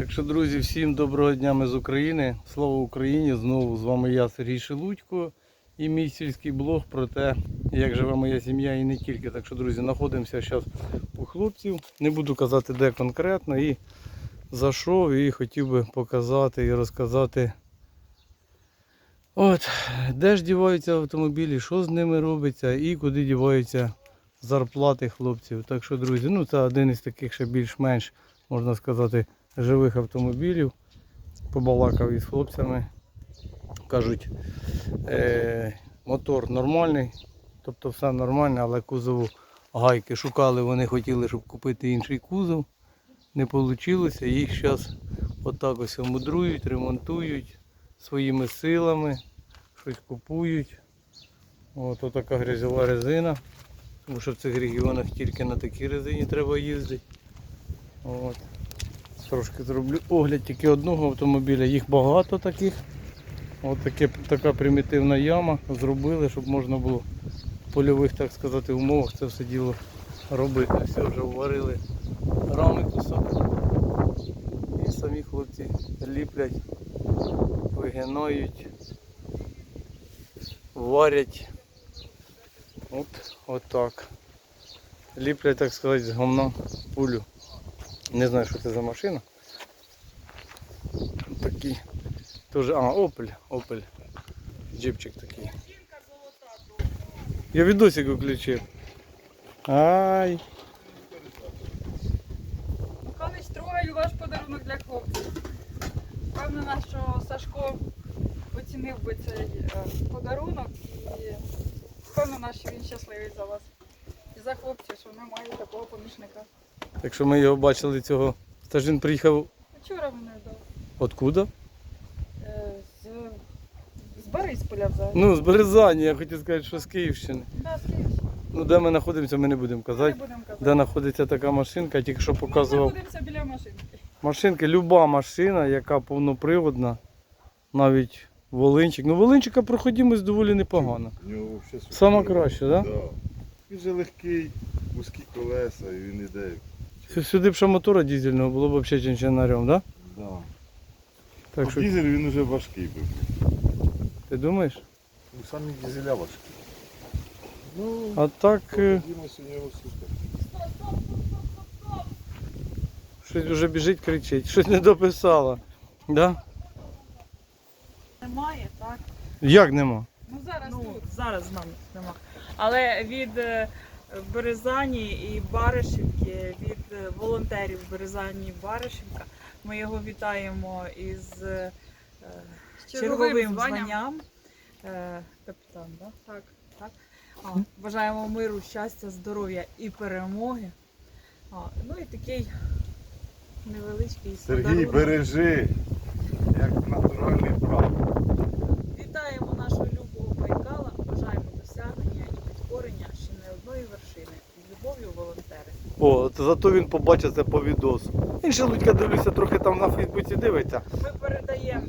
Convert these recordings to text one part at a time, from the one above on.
Так що, друзі, всім доброго дня ми з України. Слава Україні! Знову з вами я, Сергій Шелудько, і мій сільський блог про те, як живе моя сім'я і не тільки. Так що, друзі, знаходимося зараз у хлопців. Не буду казати, де конкретно, і зайшов і хотів би показати і розказати. От, де ж діваються автомобілі, що з ними робиться і куди діваються зарплати хлопців. Так що, друзі, ну це один із таких ще більш-менш, можна сказати, живих автомобілів. Побалакав із хлопцями. Кажуть, е, мотор нормальний, тобто все нормально, але кузову гайки шукали, вони хотіли, щоб купити інший кузов. Не вийшло. Їх зараз отак ось мудрують, ремонтують своїми силами, щось купують. От така грязьова резина. Тому що в цих регіонах тільки на такій резині треба їздити. От. Трошки зроблю огляд тільки одного автомобіля. Їх багато таких. От таке, така примітивна яма зробили, щоб можна було в польових, так сказати, умовах це все діло робити. Все вже вварили рами кусок. І самі хлопці ліплять, вигинають, варять. От, от так. Ліплять, так сказати, з гомна пулю. Не знаю, що це за машина. Такий. Тоже, а, Opel, Opel. Джипчик такий. Я відосик включив. Ай. Михайлович, трогаю ваш подарунок для хлопців. Впевнена, що Сашко оцінив би цей е, подарунок і впевнена, що він щасливий за вас. І за хлопців, що мають такого помічника. Так що ми його бачили цього. Це ж він приїхав Вчора мене дав. откуда? Е, з, з Борисполя взагалі. Ну, з Березані, я хотів сказати, що з Київщини. Да, з Київщини. Ну, де ми знаходимося, ми не будемо Не казати. будемо казати. Де знаходиться така машинка, я тільки що показував. Ми знаходимося біля машинки. Машинки, люба машина, яка повноприводна, навіть Волинчик. Ну, Волинчика проходимось доволі непогано. У нього взагалі. Саме краще, так? Да? Да. Він же легкий, вузькі колеса, і він іде. Сю- Сюди б ще мотора дизельного було б взагалі чинчинарем, да? Да. Так що, Дізель він уже важкий був. ти думаєш? Ну, самі дізеля важкі. Ну, А так, е, подивимось, у нього супер. щось вже біжить, кричить, щось не дописала. Да? Немає, так? Як нема? Ну зараз Ну, тут. зараз нам нема. Але від е, Березані і Баришівки, від е, волонтерів Березані і Баришівка, ми його вітаємо із е, черговим званням. Е, Капітан, да? Так. так? А, бажаємо миру, щастя, здоров'я і перемоги. А, ну і такий невеличкий Сергій, подарунок. бережи, як натуральний брат. Вітаємо нашого любого Байкала, бажаємо досягнення і підкорення ще не одної вершини. З любов'ю волонтери. О, зато він побачить це по відосу. Ще Лудька дивлюся, трохи там на Фейсбуці дивиться. Ми передаємо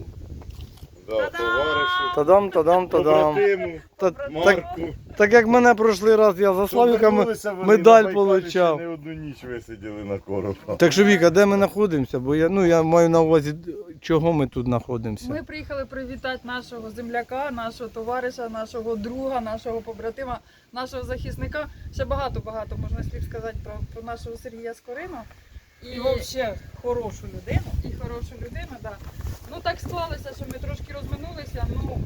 Да, Та-дам! товаришу, Тадам, тадам, тадам. побратиму, Та, так, Марку. так як мене прошлий раз я за Славіка м- вони медаль на Байкалі, получав. Не одну ніч висиділи на коропа. Так що Віка, де ми знаходимося? Бо я, ну, я маю на увазі, чого ми тут знаходимося. Ми приїхали привітати нашого земляка, нашого товариша, нашого друга, нашого побратима, нашого захисника. Ще багато-багато можна слів сказати про, про нашого Сергія Скорину. і взагалі хорошу людину. і хорошу людину, да. Ну так склалося, що ми трошки розминулися. Ну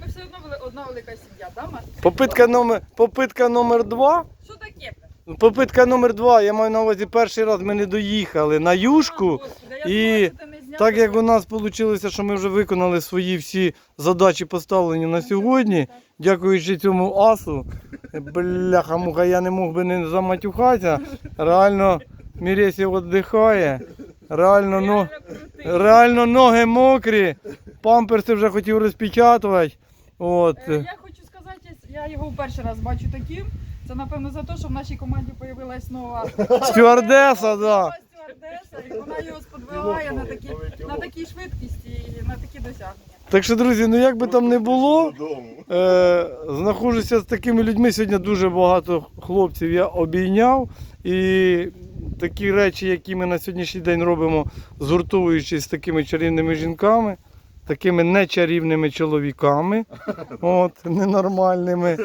ми все одно були одна велика сім'я, да, Марк? Попитка номер, попитка номер два. Що таке? Попитка номер два, я маю на увазі перший раз ми не доїхали на юшку. І Так як у нас вийшло, що ми вже виконали свої всі задачі поставлені на сьогодні, дякуючи цьому асу, бляха муха, я не мог би не заматюхатися. Реально Мірєсів віддихає. Реально, ну, Реально ноги мокрі, памперси вже хотів розпечатувати. От. Е, Я хочу сказати, я його перший раз бачу таким. Це напевно за те, що в нашій команді з'явилась нова Стюардеса, да. Стюардеса, і вона його сподвигає на такі, на такій швидкості і на такі досягнення. Так що, друзі, ну як би там не було, Е, знаходжуся з такими людьми. Сьогодні дуже багато хлопців я обійняв. І такі речі, які ми на сьогоднішній день робимо, згуртовуючись з такими чарівними жінками, такими нечарівними чоловіками, от, ненормальними.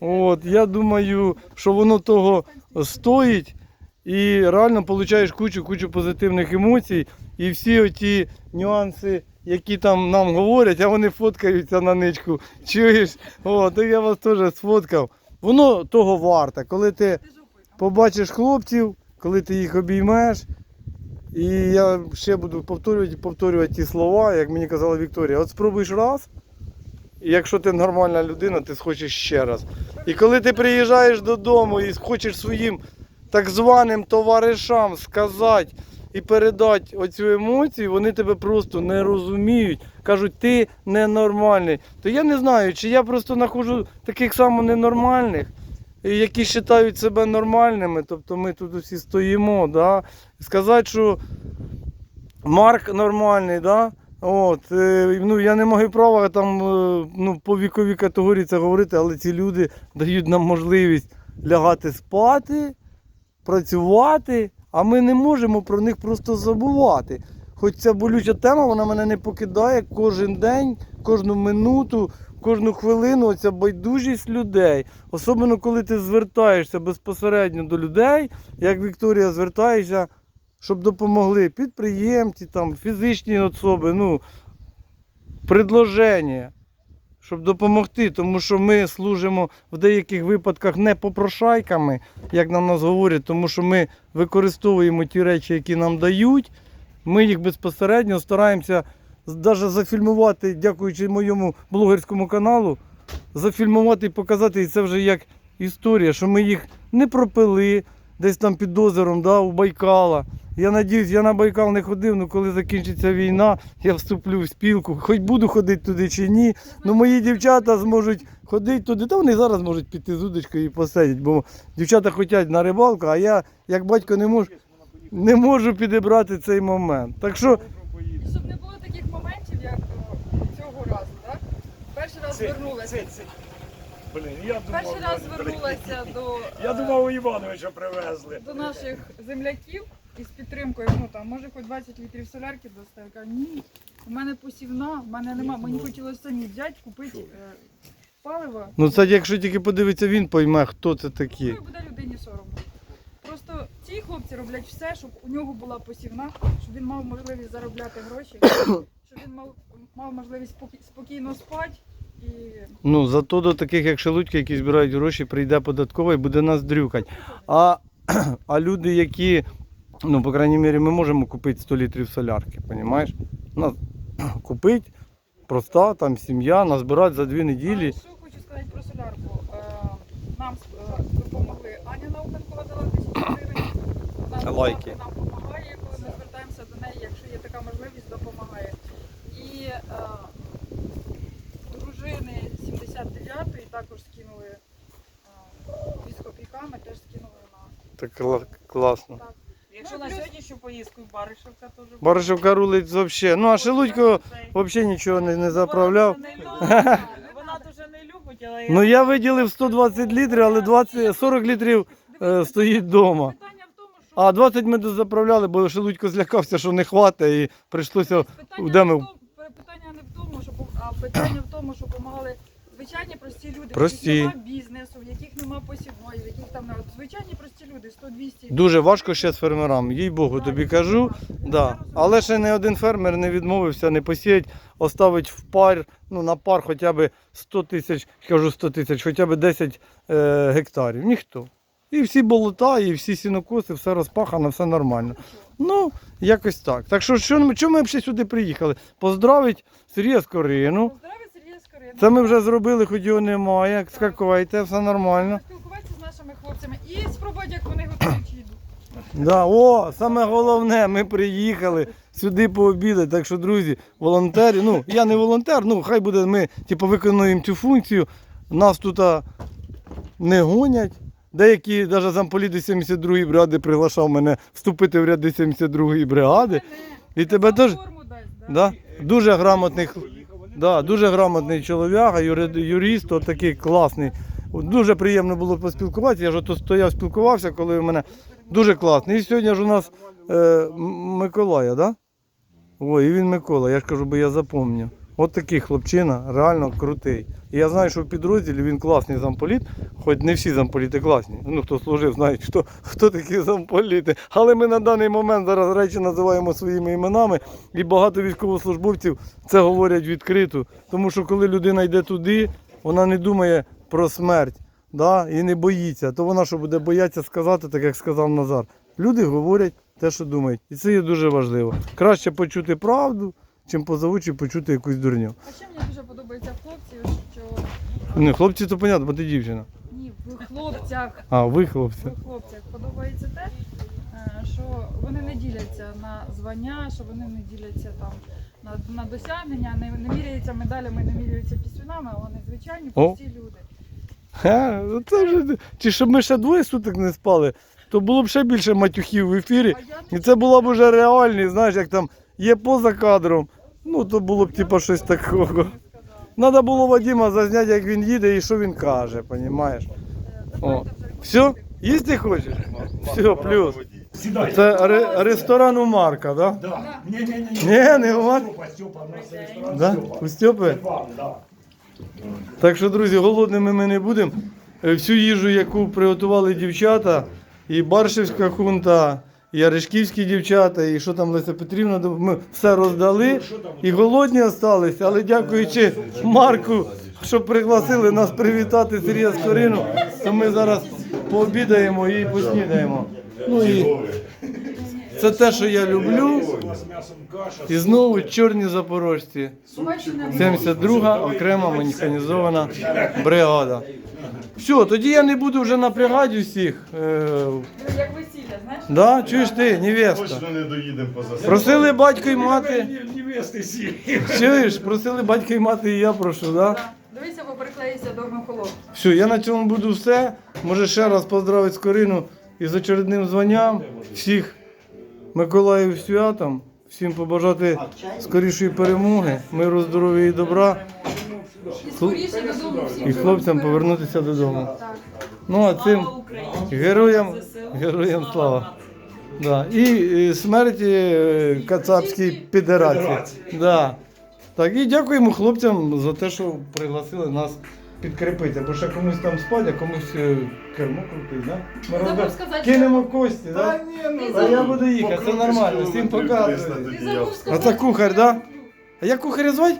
От, я думаю, що воно того стоїть і реально получаєш кучу кучу позитивних емоцій. І всі оті нюанси, які там нам говорять, а вони фоткаються на ничку. Чуєш? О, то я вас теж сфоткав. Воно того варте, коли ти побачиш хлопців, коли ти їх обіймеш. І я ще буду повторювати, повторювати ті слова, як мені казала Вікторія. От спробуєш раз, і якщо ти нормальна людина, ти схочеш ще раз. І коли ти приїжджаєш додому і хочеш своїм так званим товаришам сказати і передати оцю емоцію, вони тебе просто не розуміють. Кажуть, ти ненормальний. То я не знаю, чи я просто знаходжу таких само ненормальних, які вважають себе нормальними. Тобто ми тут усі стоїмо. Да? Сказати, що Марк нормальний, да? От, е, ну, я не маю права там е, ну, по віковій категорії це говорити, але ці люди дають нам можливість лягати спати, працювати, а ми не можемо про них просто забувати. Хоч ця болюча тема, вона мене не покидає кожен день, кожну минуту, кожну хвилину, оця байдужість людей. Особливо, коли ти звертаєшся безпосередньо до людей, як Вікторія звертається, щоб допомогли підприємці, там, фізичні особи, ну, предложення, щоб допомогти, тому що ми служимо в деяких випадках не попрошайками, як на нас говорять, тому що ми використовуємо ті речі, які нам дають. Ми їх безпосередньо стараємося навіть зафільмувати, дякуючи моєму блогерському каналу, зафільмувати і показати, і це вже як історія, що ми їх не пропили десь там під озером, да, у Байкала. Я надіюсь, я на Байкал не ходив, але коли закінчиться війна, я вступлю в спілку. Хоч буду ходити туди чи ні. Ну мої дівчата зможуть ходити туди, та вони зараз можуть піти з удочкою і посидять, бо дівчата хочуть на рибалку, а я, як батько, не можу, не можу підібрати цей момент. Так що щоб не було таких моментів, як цього разу, так? Перший раз звернулася. Блін, я думав, Перший раз звернулася до, я е, думав, у Івановича привезли. до наших земляків із підтримкою, ну там може хоч 20 літрів солярки достати. Я кажу, ні, у мене посівна, в мене нема. Мені хотілося самі взяти, купити е, паливо. Ну це якщо тільки подивиться, він пойме, хто це Ну, такі. і буде людині соромно. Просто ці хлопці роблять все, щоб у нього була посівна, щоб він мав можливість заробляти гроші, щоб він мав, мав можливість спокі- спокійно спати і Ну, зато до таких, як Шелудько, які збирають гроші, прийде податкова і буде нас дрюкать. А, а люди, які, ну, по крайній мірі, ми можемо купити 100 літрів солярки, розумієш? Нас купити, проста там сім'я, назбирати за дві неділі. А що хочу сказати про солярку. Е, Нам е, допомогли Аня Наукенкова дала тисячу гривень. Лайки. Нам допомагає, коли ми звертаємося до неї, якщо є така можливість, допомагає. І е, дружини 79-ї також скинули із копійками, теж скинули на Так кла- класно. так. Якщо Ну, на сьогоднішню поїздку в Баришевка теж буде. Баришевка рулить взагалі. Ну, а Шелудько взагалі нічого не, не заправляв. Вона дуже не любить, вона дуже не любить, але Ну я виділив 120 літрів, але 20, 40 літрів е, стоїть вдома. Питання в тому, що А 20 ми заправляли, бо Шелудько злякався, що не хватить, і прийшлося Питання, де не в тому, питання не в тому, що пом- а питання в тому, що допомагали звичайні прості люди, Прості. в яких немає бізнесу, в яких немає посівної, в яких там от звичайні прості люди, 100-200. Дуже важко ще з фермерам, їй Богу, тобі кажу. Да. Але ще не один фермер не відмовився, не посіять, оставить в пар, ну на пар хоча б 100 тисяч, кажу 100 тисяч, хоча б 10 е, гектарів. Ніхто. І всі болота, і всі сінокоси, все розпахано, все нормально. Ну, якось так. Так що, що чому ми взагалі сюди приїхали? Поздравить Сергія Скорину. Скорина. Це ми вже зробили, хоч його немає. Скакуйте, все нормально. Спілкуватися з нашими хлопцями і спробувати, як вони готують їду. Да, о, саме головне, ми приїхали сюди пообідати. Так що, друзі, волонтери, ну я не волонтер, ну хай буде, ми типу, виконуємо цю функцію. Нас тут а, не гонять. Деякі, навіть замполіти 72-ї бригади приглашав мене вступити в ряди 72-ї бригади. І тебе теж да? дуже грамотний, х- да, дуже грамотний чоловік, юри- юрист, такий класний. Дуже приємно було поспілкуватися. Я ж тут стояв, спілкувався, коли в мене Дуже класний. І сьогодні ж у нас е, Миколая, да? Ой, і він Микола, я ж кажу, бо я запомню. От такий хлопчина, реально крутий. І я знаю, що в підрозділі він класний замполіт, хоч не всі замполіти класні. Ну, хто служив, знають, хто, хто такі замполіти. Але ми на даний момент зараз речі називаємо своїми іменами, і багато військовослужбовців це говорять відкрито. Тому що коли людина йде туди, вона не думає про смерть да, і не боїться, то вона що буде боятися сказати, так як сказав Назар. Люди говорять те, що думають. І це є дуже важливо. Краще почути правду, чим позовучи почути якусь дурню. А ще мені дуже подобається в хлопців, що Не, хлопці, то понятно, бо ти дівчина. ні, в хлопцях, А, ви хлопці. в хлопцях подобається те, е, що вони не діляться на звання, що вони не діляться там на, на досягнення, не, не міряються медалями, не міряються пісюнами, а вони звичайні О. прості люди. Ха, ну це вже... Чи щоб ми ще двоє суток не спали, то було б ще більше матюхів в ефірі. А я І це була б уже реальність, знаєш, як там є поза кадром. Ну, то було б типа щось такого. Треба було Вадима зазняти, як він їде і що він каже, розумієш? Все? Їсти хочеш? Все, плюс. Це ре- ресторан у Марка, так? Да? Да. Ні, ні, ні. Ні, не у Марка. У Да? У Степи? Да. Так що, друзі, голодними ми не будемо. Е, Всю їжу, яку приготували дівчата, і Баршевська хунта, і Арешківські дівчата, і що там Леся Петрівна, ми все роздали. І голодні залишилися, але дякуючи Марку, що пригласили нас привітати Сергія Скорину, то ми зараз пообідаємо і поснідаємо. Ну і це те, що я люблю. І знову чорні запорожці. Побачення. 72 окрема механізована бригада. Все, тоді я не буду вже напрягати усіх. Да, чуєш ти, невеста. Точно не доїдемо поза Просили батько і мати. Невести сі. Чуєш, просили батько і мати, і я прошу, да? Дивися, бо приклеїться до холод. Все, я на цьому буду все. Може ще раз поздравити Скорину із очередним званням. Всіх Миколаїв святом. Всім побажати скорішої перемоги, миру, здоров'я і добра. І скоріше додому всім. І хлопцям повернутися додому. Так. Ну а цим героям, героям слава. Да. І, і смерті е, кацапській підерації. Да. Так, і дякуємо хлопцям за те, що пригласили нас підкріпити. Бо ще комусь там спать, а комусь е, кермо крутить, да? Ми Забув розда- сказати, Кинемо кості, да? ні, ну А я буду їхати, це нормально, всім показую. Ти забув А це кухар, да? А як кухаря звати?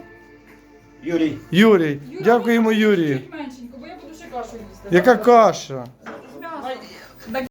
Юрій. Юрій. Юра, Дякуємо Юрію. чуть меншенько, бо я буду ще кашу їсти. Яка каша?